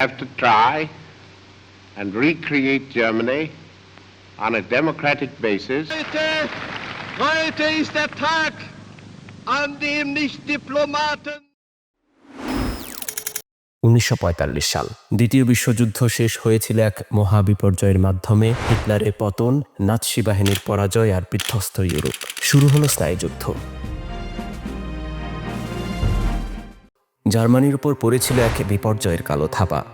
have to try and recreate Germany on a democratic basis. Heute, heute ist der Tag, an dem nicht Diplomaten উনিশশো সাল দ্বিতীয় বিশ্বযুদ্ধ শেষ হয়েছিল এক মহাবিপর্যয়ের মাধ্যমে। হিটলারের পতন নাৎসি বাহিনীর পরাজয় আর বিধ্বস্ত ইউরোপ। শুরু হলো স্নায়ুযুদ্ধ জার্মানির উপর পড়েছিল এক বিপর্যয়ের কালো থাপা।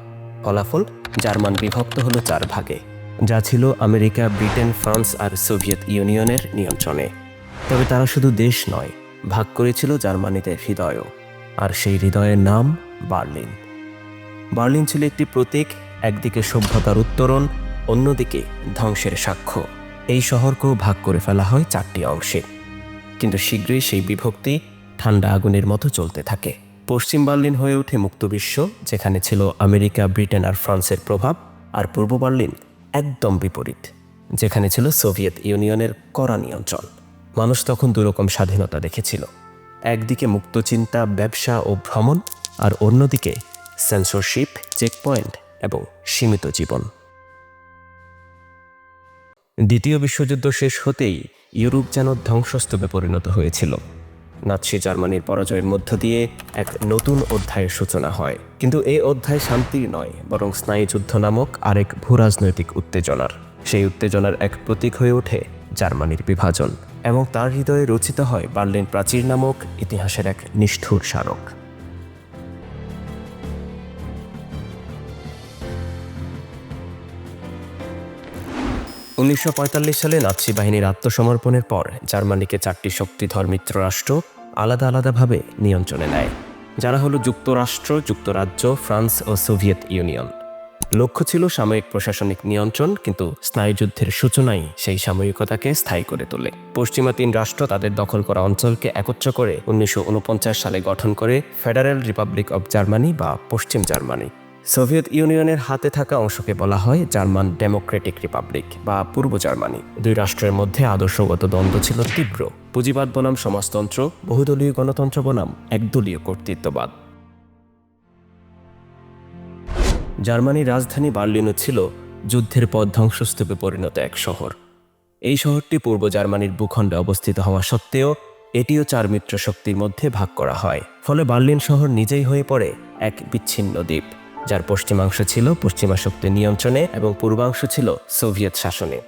ফলাফল জার্মান বিভক্ত হলো চার ভাগে, যা ছিল আমেরিকা, ব্রিটেন, ফ্রান্স আর সোভিয়েত ইউনিয়নের নিয়ন্ত্রণে। তবে তারা শুধু দেশ নয়, ভাগ করেছিল জার্মানিতে হৃদয়ও, আর সেই হৃদয়ের নাম বার্লিন। বার্লিন ছিল একটি প্রতীক, একদিকে সভ্যতার উত্তরণ, অন্যদিকে ধ্বংসের সাক্ষ্য। এই শহরকেও ভাগ করে ফেলা হয় চারটি অংশে। কিন্তু শীঘ্রই সেই বিভক্তি ঠান্ডা আগুনের মতো চলতে থাকে। পশ্চিম বার্লিন হয়ে ওঠে মুক্ত বিশ্ব, যেখানে ছিল আমেরিকা, ব্রিটেন আর ফ্রান্সের প্রভাব আর পূর্ব বার্লিন একদম বিপরীত, যেখানে ছিল সোভিয়েত ইউনিয়নের কড়া নিয়ন্ত্রণ। মানুষ তখন দুরকম স্বাধীনতা দেখেছিল। একদিকে মুক্ত চিন্তা, ব্যবসা ও ভ্রমণ, আর অন্যদিকে সেন্সরশিপ চেকপয়েন্ট এবং সীমিত জীবন। দ্বিতীয় বিশ্বযুদ্ধ শেষ হতেই ইউরোপ যেন ধ্বংসস্তূপে পরিণত হয়েছিল। নাৎসি জার্মানির পরাজয়ের মধ্য দিয়ে এক নতুন অধ্যায়ের সূচনা হয়। কিন্তু এই অধ্যায় শান্তির নয়, বরং স্নায়ুযুদ্ধ নামক আরেক ভূরাজনৈতিক উত্তেজনার। সেই উত্তেজনার এক প্রতীক হয়ে ওঠে জার্মানির বিভাজন, এবং তার হৃদয়ে রচিত হয় বার্লিন প্রাচীর নামক ইতিহাসের এক নিষ্ঠুর স্মারক। উনিশশো পঁয়তাল্লিশ সালে নাৎসি বাহিনীর আত্মসমর্পণের পর জার্মানিকে চারটি শক্তিধর মিত্র রাষ্ট্র আলাদা আলাদাভাবে নিয়ন্ত্রণে নেয়। যারা হলো যুক্তরাষ্ট্র, যুক্তরাজ্য, ফ্রান্স ও সোভিয়েত ইউনিয়ন। লক্ষ্য ছিল সাময়িক প্রশাসনিক নিয়ন্ত্রণ, কিন্তু স্নায়ুযুদ্ধের সূচনাই সেই সাময়িকতাকে স্থায়ী করে তোলে। পশ্চিমা তিন রাষ্ট্র তাদের দখল করা অঞ্চলকে একত্র করে উনিশশো ঊনপঞ্চাশ সালে গঠন করে ফেডারেল রিপাবলিক অব জার্মানি বা পশ্চিম জার্মানি। সোভিয়েত ইউনিয়নের হাতে থাকা অংশকে বলা হয় জার্মান ডেমোক্রেটিক রিপাবলিক বা পূর্ব জার্মানি। দুই রাষ্ট্রের মধ্যে আদর্শগত দ্বন্দ্ব ছিল তীব্র। পুঁজিবাদ বনাম সমাজতন্ত্র, বহুদলীয় গণতন্ত্র বনাম একদলীয় কর্তৃত্ববাদ। জার্মানির রাজধানী বার্লিনও ছিল যুদ্ধের পর ধ্বংসস্তূপে পরিণত এক শহর। এই শহরটি পূর্ব জার্মানির ভূখণ্ডে অবস্থিত হওয়া সত্ত্বেও এটিও চার মিত্র শক্তির মধ্যে ভাগ করা হয়। ফলে বার্লিন শহর নিজেই হয়ে পড়ে এক বিচ্ছিন্ন দ্বীপ। যার পশ্চিমাংশ ছিল পশ্চিমা শক্তির নিয়ন্ত্রণে এবং পূর্বাংশ ছিল সোভিয়েত শাসনে।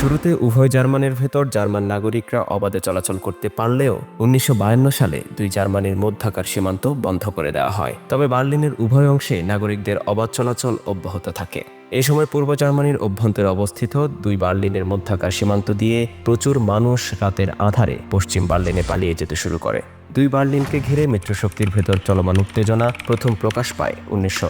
শুরুতে উভয় জার্মানির ভেতর জার্মান নাগরিকরা অবাধে চলাচল করতে পারলেও উনিশশো বায়ান্ন সালে দুই জার্মানির মধ্যাকার সীমান্ত বন্ধ করে দেওয়া হয়। তবে বার্লিনের উভয় অংশে নাগরিকদের অবাধ চলাচল অব্যাহত থাকে। এই সময় পূর্ব জার্মানির অভ্যন্তরে অবস্থিত দুই বার্লিনের মধ্যাকার সীমান্ত দিয়ে প্রচুর মানুষ রাতের আধারে পশ্চিম বার্লিনে পালিয়ে যেতে শুরু করে। দুই বার্লিনকে ঘিরে মিত্রশক্তির ভেতর চলমান উত্তেজনা প্রথম প্রকাশ পায় উনিশশো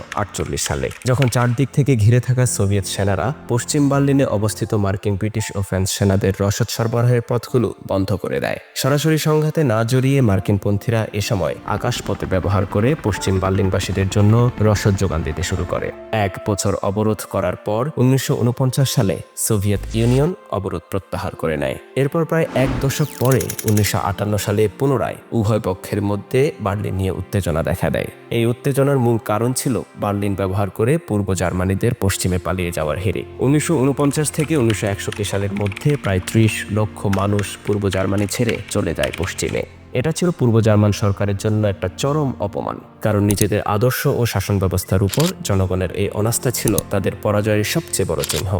সালে। যখন চারদিক থেকে ঘিরে থাকা সোভিয়েত সেনারা পশ্চিম বার্লিনে অবস্থিত মার্কিন ব্রিটিশ ও ফ্রান্স সেনাদের রসদ সরবরাহের পথগুলো বন্ধ করে দেয়। সরাসরি সংঘাতে না জড়িয়ে মার্কিনপন্থীরা এ সময় আকাশপথে ব্যবহার করে পশ্চিম বার্লিনবাসীদের জন্য রসদ যোগান দিতে শুরু করে। এক বছর অবরোধ করার পর উনিশশো উনপঞ্চাশ সালে সোভিয়েত ইউনিয়ন অবরোধ প্রত্যাহার করে নেয়। এরপর প্রায় এক দশক পরে উনিশশো আটান্ন সালে পুনরায় উভয় পক্ষের মধ্যে বার্লিন নিয়ে উত্তেজনা দেখা দেয়। এই উত্তেজনার মূল কারণ ছিল বার্লিন ব্যবহার করে পূর্ব জার্মানিদের পশ্চিমে পালিয়ে যাওয়ার হেরে উনিশশো উনপঞ্চাশ থেকে উনিশশো সালের মধ্যে প্রায় ত্রিশ লক্ষ মানুষ পূর্ব জার্মানি ছেড়ে চলে যায় পশ্চিমে। এটা ছিল পূর্ব জার্মান সরকারের জন্য একটা চরম অপমান, কারণ নিজেদের আদর্শ ও শাসন ব্যবস্থার উপর জনগণের এই অনাস্থা ছিল তাদের পরাজয়ের সবচেয়ে বড় চিহ্ন।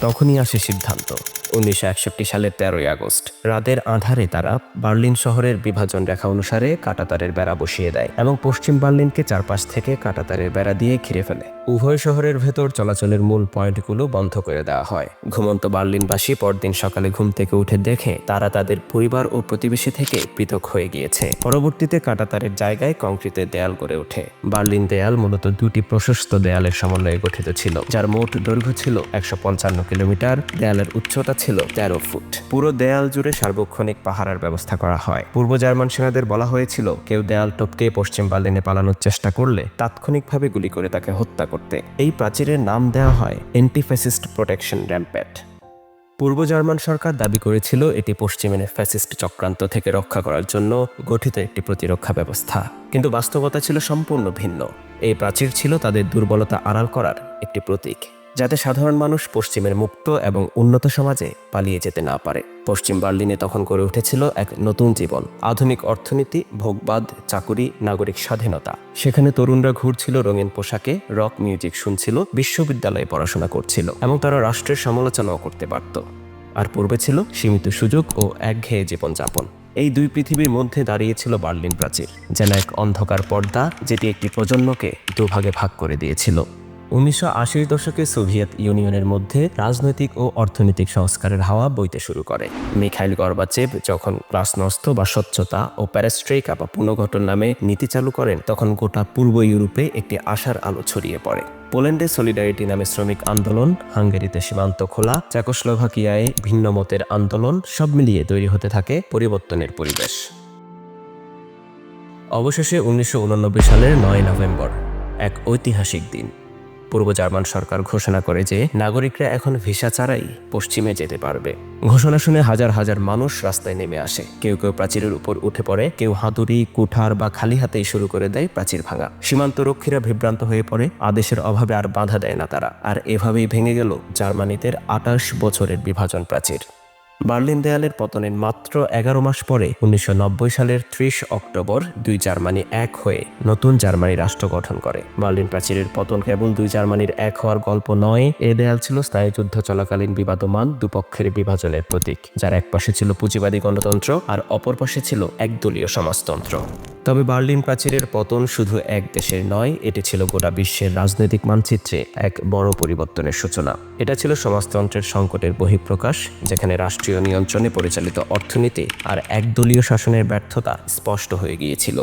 তখনই আসে সিদ্ধান্ত। উনিশশো একষট্টি সালের তেরোই আগস্ট। রাতের আধারে তারা বার্লিন শহরের বিভাজন রেখা অনুসারে কাটাতারের বেড়া বসিয়ে দেয় এবং পশ্চিম বার্লিনকে চারপাশ থেকে কাটাতারের বেড়া দিয়ে ঘিরে ফেলে। উভয় শহরের ভেতর চলাচলের মূল পয়েন্টগুলো বন্ধ করে দেওয়া হয়। ঘুমন্ত বার্লিনবাসী পরদিন সকালে ঘুম থেকে উঠে দেখে তারা তাদের পরিবার ও প্রতিবেশী থেকে পৃথক হয়ে গিয়েছে। পরবর্তীতে কাটাতারের জায়গায় কংক্রিটের দেয়াল গড়ে ওঠে। বার্লিন দেয়াল মূলত দুটি প্রশস্ত দেয়ালের সমন্বয়ে গঠিত ছিল, যার মোট দৈর্ঘ্য ছিল একশো পঞ্চান্ন কিলোমিটার। দেয়ালের উচ্চতা ছিল তেরো ফুট। পুরো দেয়াল জুড়ে সার্বক্ষণিক পাহারার ব্যবস্থা করা হয়। পূর্ব জার্মান সেনাদের বলা হয়েছিল, কেউ দেয়াল টপকে পশ্চিম বার্লিনে পালানোর চেষ্টা করলে তাৎক্ষণিকভাবে গুলি করে তাকে হত্যা করতে। এই প্রাচীরের নাম দেওয়া হয় অ্যান্টিফ্যাসিস্ট প্রোটেকশন র্যাম্পেট। পূর্ব জার্মান সরকার দাবি করেছিল, এটি পশ্চিমের ফ্যাসিস্ট চক্রান্ত থেকে রক্ষা করার জন্য গঠিত একটি প্রতিরক্ষা ব্যবস্থা। কিন্তু বাস্তবতা ছিল সম্পূর্ণ ভিন্ন। এই প্রাচীর ছিল তাদের দুর্বলতা আড়াল করার একটি প্রতীক। যাতে সাধারণ মানুষ পশ্চিমের মুক্ত এবং উন্নত সমাজে পালিয়ে যেতে না পারে। পশ্চিম বার্লিনে তখন গড়ে উঠেছিল এক নতুন জীবন, আধুনিক অর্থনীতি, ভোগবাদ, চাকুরি, নাগরিক স্বাধীনতা। সেখানে তরুণরা ঘুরছিল, রঙিন পোশাকে রক মিউজিক শুনছিল, বিশ্ববিদ্যালয়ে পড়াশোনা করছিল এবং তারা রাষ্ট্রের সমালোচনাও করতে পারত। আর পূর্বে ছিল সীমিত সুযোগ ও একঘেয়ে জীবনযাপন। এই দুই পৃথিবীর মধ্যে দাঁড়িয়েছিল বার্লিন প্রাচীর, যেন এক অন্ধকার পর্দা, যেটি একটি প্রজন্মকে দুভাগে ভাগ করে দিয়েছিল। উনিশশো আশির দশকে সোভিয়েত ইউনিয়নের মধ্যে রাজনৈতিক ও অর্থনৈতিক সংস্কারের হাওয়া বইতে শুরু করে। মিখাইল গর্বাচেভ যখন প্রাসনস্থ বা স্বচ্ছতা ও প্যারাস্ট্রেকা বা পুনর্গঠন নামে নীতি চালু করেন, তখন গোটা পূর্ব ইউরোপে একটি আশার আলো ছড়িয়ে পড়ে। পোল্যান্ডে সলিডারিটি নামে শ্রমিক আন্দোলন, হাঙ্গেরিতে সীমান্ত খোলা, চাকোস্লোভাকিয়ায় ভিন্ন মতের আন্দোলন সব মিলিয়ে তৈরি হতে থাকে পরিবর্তনের পরিবেশ। অবশেষে উনিশশো সালের নয় নভেম্বর, এক ঐতিহাসিক দিন। পূর্ব জার্মান সরকার ঘোষণা করে যে নাগরিকরা এখন ভিসা ছাড়াই পশ্চিমে যেতে পারবে। ঘোষণা শুনে হাজার হাজার মানুষ রাস্তায় নেমে আসে। কেউ কেউ প্রাচীরের উপর উঠে পড়ে, কেউ হাতুড়ি, কুঠার বা খালি হাতেই শুরু করে দেয় প্রাচীর ভাঙা। সীমান্ত রক্ষীরা বিভ্রান্ত হয়ে পড়ে, আদেশের অভাবে আর বাধা দেয় না তারা। আর এভাবেই ভেঙে গেল জার্মানিদের আটাশ বছরের বিভাজন প্রাচীর। বার্লিন দেয়ালের পতনের মাত্র এগারো মাস পরে উনিশশো নব্বই সালের ত্রিশ অক্টোবর দুই জার্মানি এক হয়ে নতুন জার্মানি রাষ্ট্র গঠন করে। বার্লিন প্রাচীরের পতন কেবল দুই জার্মানির এক হওয়ার গল্প নয়, এ দেয়াল ছিল স্থায়ী যুদ্ধ চলাকালীন বিবাদমান দুপক্ষের বিভাজনের প্রতীক, যার এক পাশে ছিল পুঁজিবাদী গণতন্ত্র আর অপর পাশে ছিল একদলীয় সমাজতন্ত্র। তবে বার্লিন প্রাচীরের পতন শুধু এক দেশের নয়, এটি ছিল গোটা বিশ্বের রাজনৈতিক মানচিত্রে এক বড় পরিবর্তনের সূচনা। এটা ছিল সমাজতন্ত্রের সংকটের বহিঃপ্রকাশ, যেখানে রাষ্ট্রীয় নিয়ন্ত্রণে পরিচালিত অর্থনীতি আর একদলীয় শাসনের ব্যর্থতা স্পষ্ট হয়ে গিয়েছিল।